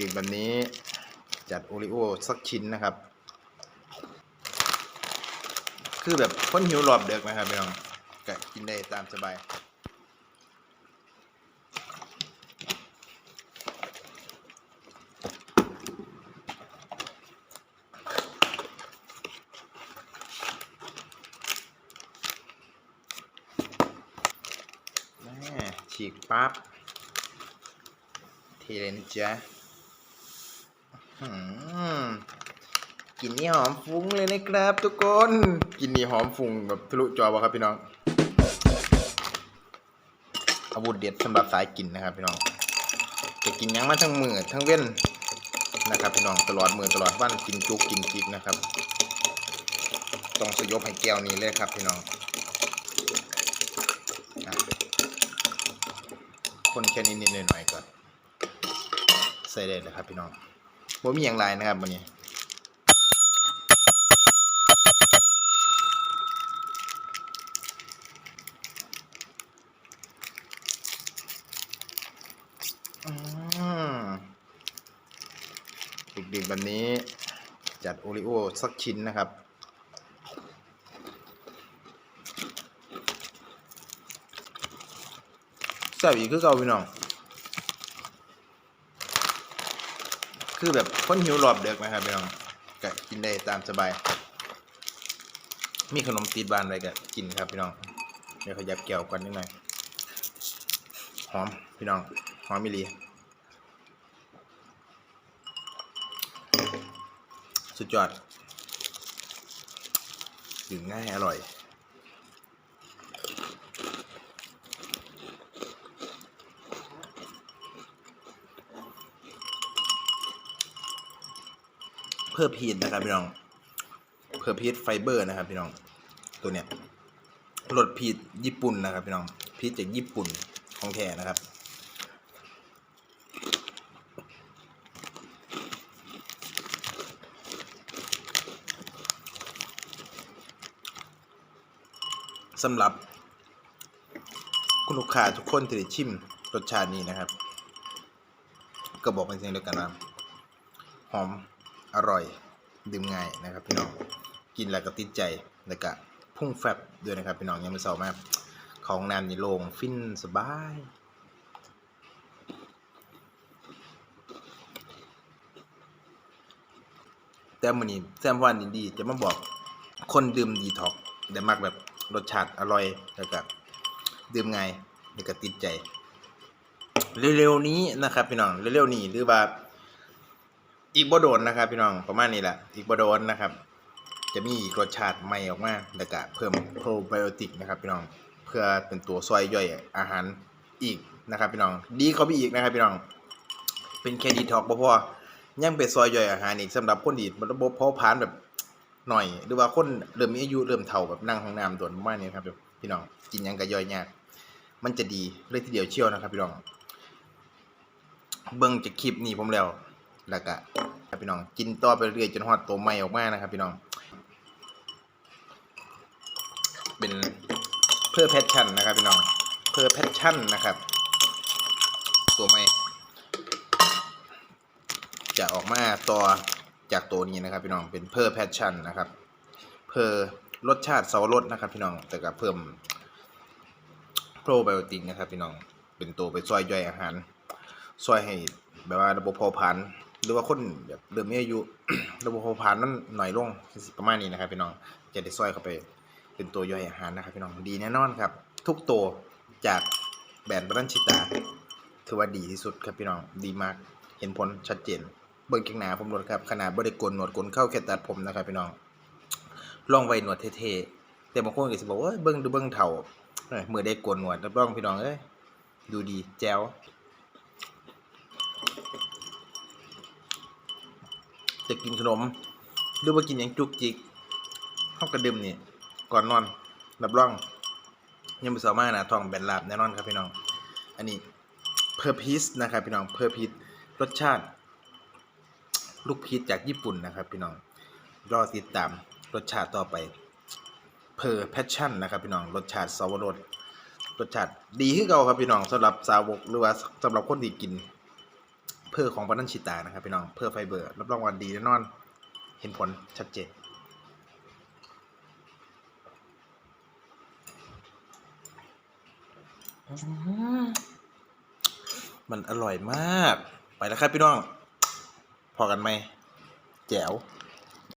ดึกๆแบบนี้ จัดโอริโอสักชิ้นนะครับ คือแบบคนหิวรอบเด็กนะครับพี่น้องก็กินได้ตามสบายแม่ฉีกปั๊บเทเลยนะจ๊ะ อื้อหือกินนี่หอมฟุ้งเลยนะครับ ทุกคนกลิ่นนี่หอมฟุ้งแบบทะลุจอวะครับพี่น้องอาวุธเด็ดสำหรับสายกินนะครับพี่น้องจะกินยังมาทั้งมือทั้งเว้นนะครับพี่น้องตลอดมือตลอดวันกินจุกกินจิกนะครับต้องสยบให้แก้วนี้เลยครับพี่น้องคนแค่นิดๆหน่อยๆก่อนใส่ได้เลยครับพี่น้อง ผมมีอย่างไรนะครับวันนี้อืมดึกๆแบบนี้จัดโอริโอสักชิ้นนะครับ แซ่บอีกคือเก่าพี่น้อง คือแบบคนหิวรอบเด็กนะครับพี่น้องก็กินได้ตามสบาย มีขนมตีดบานอะไรก็กินครับพี่น้อง เดี๋ยวขยับแก้วก่อนนิดหน่อย หอมพี่น้อง หอมมิลี สุดยอดดื่มง่ายอร่อย เพิ่มพีดนะครับพี่น้องเพิ่มพีดไฟเบอร์นะครับพี่น้องตัวเนี้ยรสพีดญี่ปุ่นนะครับพี่น้องพีดจากญี่ปุ่นของแท้นะครับสำหรับคุณลูกค้าทุกคนที่ได้ชิมรสชาตินี้นะครับ ก็บอกเป็นเสียงเดียวกันว่าหอม อร่อย ดื่มง่ายนะครับพี่น้อง กินแล้วก็ติดใจแล้วก็พุ่งแฟบด้วยนะครับพี่น้องยังไม่เศร้ามาก ของน้ำนี่โล่งฟินสบายแต่มื้อนี้แซมวันดีๆจะมาบอกคนดื่มดีท็อกได้มากแบบรสชาติอร่อยแล้วก็ดื่มง่ายแล้วก็ติดใจ เร็วๆนี้นะครับพี่น้องเร็วๆนี้หรือว่า อีกบ่โดนนะครับ พี่น้องประมาณนี้แหละอีกบ่โดนนะครับ จะมีรสชาติใหม่ออกมาแล้วก็เพิ่มโปรไบโอติกนะครับพี่น้องเพื่อเป็นตัวซอยย่อยอาหารอีกนะครับพี่น้องดีเขาไปอีกนะครับพี่น้องเป็นแค่ดีท็อกบ่พอยังเป็นซอยย่อยอาหารอีกสำหรับคนที่ระบบเผาผลาญแบบหน่อย หรือว่าคนเริ่มมีอายุเริ่มเฒ่าแบบนั่งห้องน้ำโดนประมาณนี้ครับพี่น้องกินยังก็ย่อยยากมันจะดีเลยทีเดียวเชี่ยวนะครับพี่น้องเบิ่งจากคลิปนี้ผมแล้ว แล้วก็ครับพี่น้องกินต่อไปเรื่อยจนฮอดตัวใหม่ออกมานะครับ พี่น้อง เป็นเพื่อแพชชั่นนะครับ พี่น้องเพื่อแพชชั่นนะครับ ตัวใหม่จะออกมาต่อจากตัวนี้นะครับ พี่น้องเป็นเพื่อแพชชั่นนะครับ เพื่อรสชาติเสารสนะครับ พี่น้องแต่ก็เพิ่มโปรไบโอติกนะครับ พี่น้องเป็นตัวไปซอยย่อยอาหารซอยให้แบบว่าระบบเผาผลาญ หรือว่าคนแบบเริ่มมีอายุระบบเผาผลาญนั้นหน่อยลงประมาณนี้นะครับพี่น้องจะได้ซอยเข้าไปเป็นตัวย่อยอาหารนะครับพี่น้องดีแน่นอนครับ ทุกตัวจากแบรนด์บรันชิตาถือว่าดีที่สุดครับพี่น้องดีมากเห็นผลชัดเจนเบิ่งเกงหนาผมลดครับขนาดบ่ได้โกนหนวดโกนเข้าแค่ตัดผมนะครับพี่น้องลองไว้หนวดเท่ๆแต่บางคนก็สิบอกว่าเบิ่งดูเบิ่งเฒ่าเอ้ยมือได้โกนหนวดรับรองพี่น้องเอ้ยดูดีแจ๋ว จะกินขนม หรือว่ากินอย่างจุกจิกเข้ากระดึมนี่ก่อนนอนรับรองยังไม่สามารถนะทองแบนลาบแน่นอนครับพี่น้อง อันนี้เพอร์พีซนะครับพี่น้องเพอร์พีซรสชาติ ลูกพีชจากญี่ปุ่นนะครับพี่น้องรอติดตามรสชาติต่อไปเพอร์แพชชั่นนะครับพี่น้องรสชาติสวรสรสชาติดีขึ้นเก่าครับพี่น้องสำหรับสาวกหรือว่าสำหรับคนที่กิน เพอร์ของปานันชิตานะครับพี่น้องเพอไฟเบอร์รับรองว่าดีแน่นอน เห็นผลชัดเจนมันอร่อยมาก ไปแล้วครับพี่น้อง พอกันไหมแจ๋ว